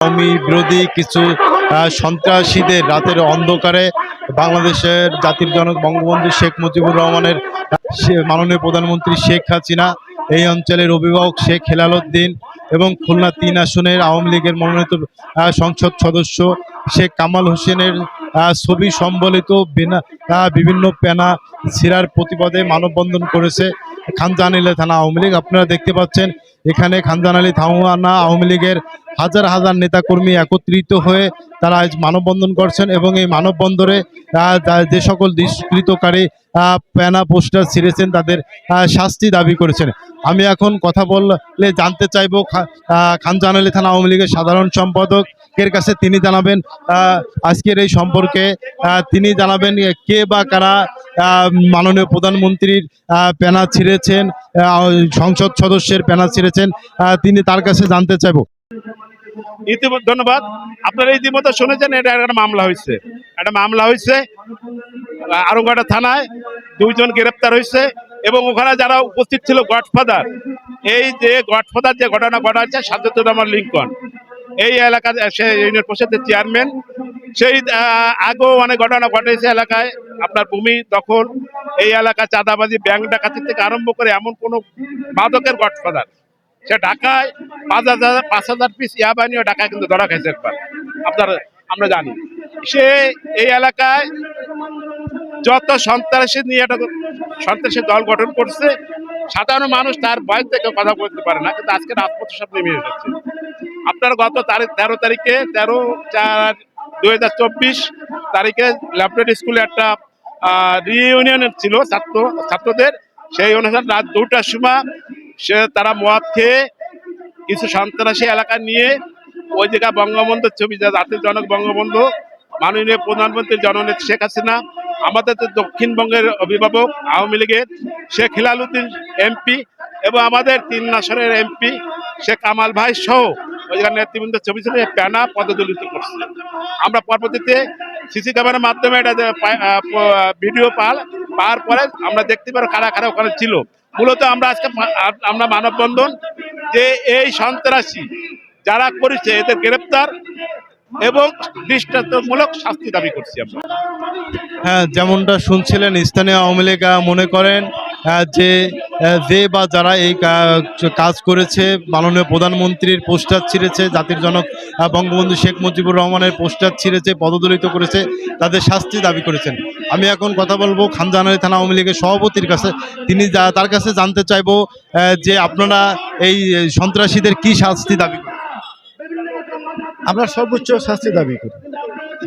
আওয়ামী বিরোধী কিছু সন্ত্রাসীদের রাতের অন্ধকারে বাংলাদেশের জাতির জনক বঙ্গবন্ধু শেখ মুজিবুর রহমানের মাননীয় প্রধানমন্ত্রী শেখ হাসিনা, এই অঞ্চলের অভিভাবক শেখ হেলাল উদ্দিন এবং খুলনা তিন আসনের আওয়ামী লীগের মনোনীত সংসদ সদস্য শেখ কামাল হোসেনের ছবি সম্বলিত বিভিন্ন পেনা ছিঁড়ার প্রতিবাদে মানববন্ধন করেছে খানজাহানিলা থানা আওয়ামী লীগ। আপনারা দেখতে পাচ্ছেন, এখানে খানজাহানি থানা আওয়ামী লীগের হাজার হাজার নেতাকর্মী একত্রিত হয়ে তারা আজ মানববন্ধন করছেন এবং এই মানববন্ধনে যে সকল দুষ্কৃতকারী প্যানা পোস্টার ছিঁড়েছেন তাদের শাস্তি দাবি করেছেন। আমি এখন কথা বললে জানতে চাইব খা- আহ, খানজাহানি থানা আওয়ামী লীগের সাধারণ সম্পাদকের কাছে তিনি জানাবেন আজকের এই সম্পর্কে তিনি জানাবেন কে বা কারা মাননীয় প্রধানমন্ত্রীর প্যানা ছিঁড়েছেন সংসদ সদস্যের প্যানা ছিঁড়েছেন তিনি তার কাছে জানতে চাইব। ইতিমধ্যে ধন্যবাদ। আপনারা ইতিমধ্যে শুনেছেন এটা একটা মামলা হয়েছে। একটা মামলা হয়েছে আরঙ্গাটা থানায় দুইজন গ্রেপ্তার হয়েছে এবং ওখানে যারা উপস্থিত ছিল গডফাদার, এই যে গডফাদার যে ঘটনা ঘটাচ্ছে সাজ্জাদুর রহমান লিঙ্কন, এই এলাকার, সে ইউনিয়ন পরিষদের চেয়ারম্যান, সেই আগেও অনেক ঘটনা ঘটেছে এলাকায়, আপনার ভূমি দখল, এই এলাকা চাঁদাবাজি, ব্যাংক ডাকাতি থেকে আরম্ভ করে এমন কোনো মাদকের গডফাদার। সে ঢাকায় পাঁচ হাজার পাঁচ হাজার পিস ইয়াবা নিয়ে ঢাকায় কিন্তু ধরা খাইছে একবার। আপনার, আমরা জানি। সে এই এলাকায় যত সন্ত্রাসী নিয়ে একটা সন্ত্রাসী দল গঠন করছে, সাধারণ মানুষ তার ভয় থেকে কথা বলতে পারে না, কিন্তু আজকে রাজপথের সামনে নেমে এসেছে। আপনার গত তারিখ, তেরো তারিখে, তেরো চার দুই হাজার চব্বিশ তারিখে ল্যাবরেট স্কুলে একটা রিইউনিয়ন ছিল ছাত্র, ছাত্রদের। সেই অনুসারে রাত দুটার সময় সে তারা মদ খেয়ে কিছু সন্ত্রাসী এলাকা নিয়ে ওই জায়গায় বঙ্গবন্ধুর ছবি, যা জাতির জনক বঙ্গবন্ধু, মাননীয় প্রধানমন্ত্রী জননেত্রী শেখ হাসিনা, আমাদের দক্ষিণবঙ্গের অভিভাবক আওয়ামী লীগের শেখ হিলাল উদ্দিন এমপি এবং আমাদের তিন নাসরের এমপি শেখ কামাল ভাই সহ ওই জায়গায় নেতৃবৃন্দের ছবি ছিল প্যানা পদদলিত করছে। আমরা পরবর্তীতে সিসি ক্যামেরার মাধ্যমে এটা ভিডিও পাল পাওয়ার পরে আমরা দেখতে পারো কারা কারা ওখানে ছিল। মূলত আমরা আজকে আমরা মানববন্ধন যে এই সন্ত্রাসী যারা করেছে, এদের গ্রেপ্তার এবং দৃষ্টান্তমূলক শাস্তি দাবি করছি আমরা। হ্যাঁ যেমনটা শুনছিলেন স্থানীয় আওয়ামী লীগ মনে করেন যে যে বা যারা এই কাজ করেছে, মাননীয় প্রধানমন্ত্রীর পোস্টার ছিঁড়েছে, জাতির জনক বঙ্গবন্ধু শেখ মুজিবুর রহমানের পোস্টার ছিঁড়েছে, পদদলিত করেছে, তাদের শাস্তি দাবি করেছেন। আমি এখন কথা বলব খানজাহানি থানা আওয়ামী লীগের সভাপতির কাছে। তিনি তার কাছে জানতে চাইব যে আপনারা এই সন্ত্রাসীদের কি শাস্তি দাবি আমরা সর্বোচ্চ শাস্তি দাবি করি।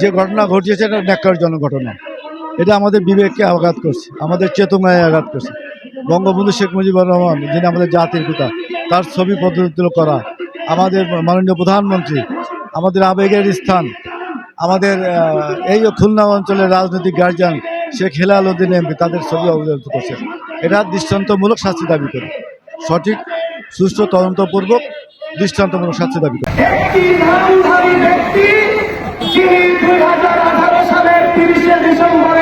যে ঘটনা ঘটিয়েছে এটা ন্যাক্কারজনক ঘটনা। এটা আমাদের বিবেককে আঘাত করছে, আমাদের চেতনায় আঘাত করছে। বঙ্গবন্ধু শেখ মুজিবুর রহমান, যিনি আমাদের জাতির পিতা, তার ছবি পদ্ধতি করা, আমাদের মাননীয় প্রধানমন্ত্রী, আমাদের আবেগের স্থান, আমাদের এই খুলনা অঞ্চলের রাজনৈতিক গার্জিয়ান শেখ হেলাল উদ্দিন এমপি তাদের ছবি অবদানিত করছে। এটা দৃষ্টান্তমূলক শাস্তি দাবি করে। সঠিক, সুষ্ঠু, তদন্তপূর্বক দৃষ্টান্তমূলক শাস্তি দাবি করি। দুই হাজার আঠারো সালের তিরিশে ডিসেম্বরে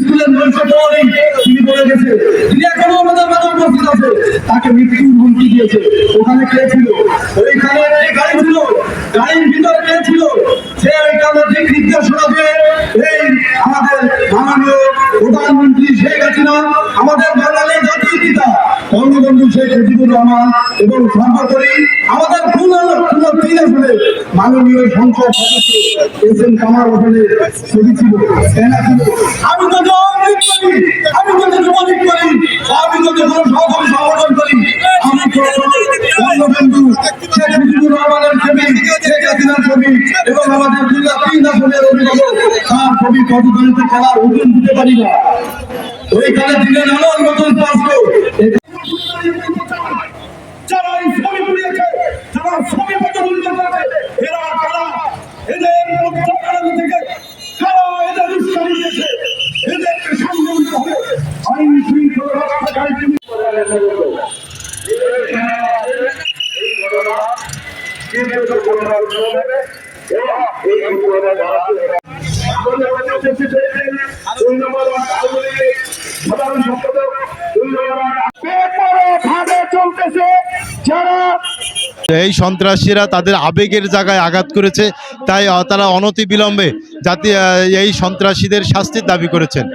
স্কুলের আমাদের তাকে মৃত্যুর হুমকি দিয়েছে। ওখানে কে ছিল? ওইখানে একটি গাড়ি ছিল, গাড়ির ভিতরে কে ছিল? সে ওইখানে ঠিক নির্দেশনা দিয়ে, এই আমাদের মাননীয় প্রধানমন্ত্রী শেখ হাসিনা, আমাদের বাঙালি জাতির পিতা। বঙ্গবন্ধু শেখ মুজিবুর রহমান এবং সর্বোপরি আমাদের তিন আসলে মাননীয় সংসদ সদস্য এস এম কামাল হোসেনের ছবি আমি তো করি, আমি তো দিতে পারি না। ওইখানে মতন স্পষ্ট যারা এই ছবি পুড়িয়েছে যারা ছবি প্রতিফলিত করেছে এরা কারা এদের মুক্তকরণ থেকে কারা এদের উস্কানি দিয়েছে এদেরকে সামনে নিতে হবে আইন শৃঙ্খলা রক্ষাকারী ভাবে চলতেছে যারা এই সন্ত্রাসীরা তাদের আবেগের জায়গায় আঘাত করেছে, তাই তারা অনতি বিলম্বে জাতি এই সন্ত্রাসীদের শাস্তির দাবি করেছেন।